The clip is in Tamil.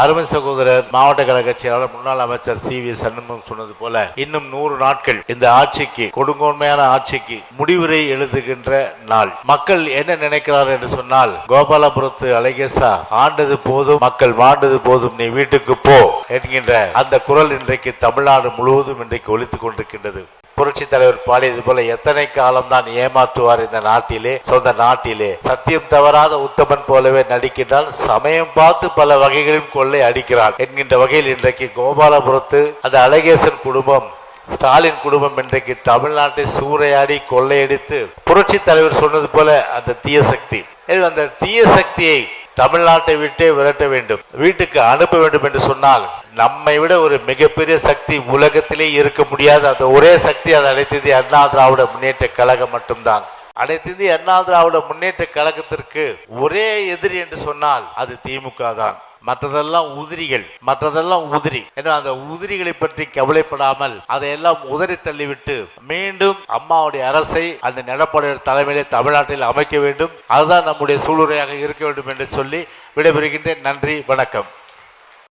அருமை சகோதரர் மாவட்ட கழக செயலாளர் முன்னாள் அமைச்சர் சி வி சண்முகம் சொன்னது போல இன்னும் நூறு நாட்கள் இந்த ஆட்சிக்கு கொடுங்கோன்மையான ஆட்சிக்கு முடிவுரை எழுதுகின்ற நாள். மக்கள் என்ன நினைக்கிறார் என்று சொன்னால் கோபாலபுரத்து அழகேசா ஆண்டது போதும் மக்கள் வாண்டது போதும் நீ வீட்டுக்கு போ என்கின்ற அந்த குரல் இன்றைக்கு தமிழ்நாடு முழுவதும் இன்றைக்கு ஒழித்துக் கொண்டிருக்கின்றது. புரட்சி தலைவர் பாடியது போல எத்தனை காலம் தான் ஏமாற்றுவார் இந்த நாட்டிலே சொந்த நாட்டிலே. சத்தியம் தவறாத உத்தமன் போலவே நடிக்கின்றால் சமயம் பார்த்து பல வகைகளிலும் கொள்ளை அடிக்கிறார் என்கின்ற வகையில் இன்றைக்கு கோபாலபுரத்து அந்த அழகேசன் குடும்பம் ஸ்டாலின் குடும்பம் இன்றைக்கு தமிழ்நாட்டை சூறையாடி கொள்ளையடித்து புரட்சி தலைவர் சொன்னது போல அந்த தீய சக்தி. அந்த தீய சக்தியை தமிழ்நாட்டை விட்டே விரட்ட வேண்டும். வீட்டுக்கு அனுப்ப வேண்டும் என்று சொன்னால் நம்மை விட ஒரு மிகப்பெரிய சக்தி உலகத்திலே இருக்க முடியாது. அந்த ஒரே சக்தி அது அனைத்து அண்ணா திராவிட முன்னேற்ற கழகம் மட்டும்தான். அனைத்து இந்திய அண்ணா திராவிட முன்னேற்ற கழகத்திற்கு ஒரே எதிரி என்று சொன்னால் அது திமுக தான். மற்றதெல்லாம் உதிரிகள் மற்றதெல்லாம் உதிரி. ஏன்னா அந்த உதிரிகளை பற்றி கவலைப்படாமல் அதையெல்லாம் உதறி தள்ளிவிட்டு மீண்டும் அம்மாவுடைய அரசை அந்த எடப்பாடியார் தலைமையிலே தமிழ்நாட்டில் அமைக்க வேண்டும். அதுதான் நம்முடைய சூளுரையாக இருக்க வேண்டும் என்று சொல்லி விடைபெறுகின்றேன். நன்றி வணக்கம்.